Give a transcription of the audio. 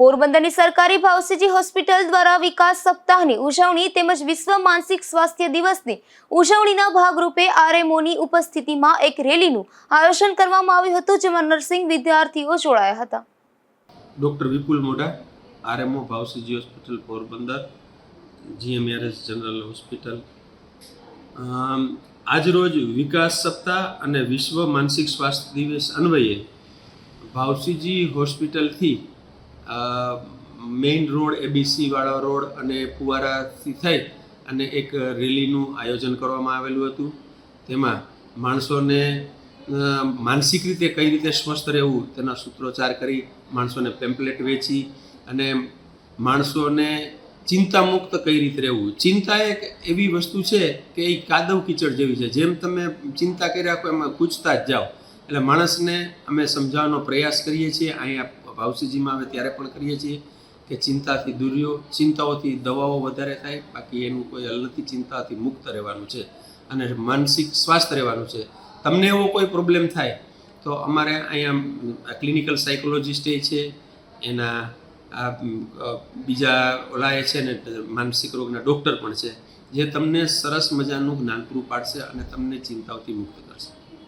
પોરબંદરની સરકારી ભાવસીજી હોસ્પિટલ દ્વારા વિકાસ સપ્તાહની ઉજવણી તેમજ વિશ્વ માનસિક સ્વાસ્થ્ય દિવસની ઉજવણીના ભાગરૂપે આરએમઓની ઉપસ્થિતિમાં એક રેલીનું આયોજન કરવામાં આવ્યું હતું, જેમાં નર્સિંગ વિદ્યાર્થીઓ જોડાયા હતા. Doctor Vipul Modha, RMO ભાવસીજી hospital Porbandar GMERS general hospital. આજરોજ વિકાસ સપ્તાહ અને વિશ્વ માનસિક સ્વાસ્થ્ય દિવસ અન્વયે ભાવસીજી હોસ્પિટલથી મેઇન રોડ એબીસીવાળા રોડ અને ફુવારાથી થઈ અને એક રેલીનું આયોજન કરવામાં આવેલું હતું. તેમાં માણસોને માનસિક રીતે કઈ રીતે સ્વસ્થ રહેવું તેના સૂત્રોચ્ચાર કરી માણસોને પેમ્પલેટ વેચી અને માણસોને ચિંતામુક્ત કઈ રીતે રહેવું. ચિંતા એક એવી વસ્તુ છે કે એ કાદવ કીચડ જેવી છે. જેમ તમે ચિંતા કરી રાખો એમાં પૂછતા જ જાઓ. એટલે માણસને અમે સમજાવવાનો પ્રયાસ કરીએ છીએ. અહીંયા ભાવસીજીમાં આવે ત્યારે પણ કરીએ છીએ કે ચિંતાથી દૂર ચિંતાઓથી દવાઓ વધારે થાય, બાકી એનું કોઈ હલ નથી ચિંતાથી મુક્ત રહેવાનું છે અને માનસિક સ્વાસ્થ્ય રહેવાનું છે. તમને એવો કોઈ પ્રોબ્લેમ થાય, તો અમારે અહીંયા ક્લિનિકલ સાયકોલોજિસ્ટ એ છે, એના આ બીજા ઓલા એ છે ને, માનસિક રોગના ડૉક્ટર પણ છે, જે તમને સરસ મજાનું જ્ઞાન પૂરું પાડશે અને તમને ચિંતાઓથી મુક્ત કરશે.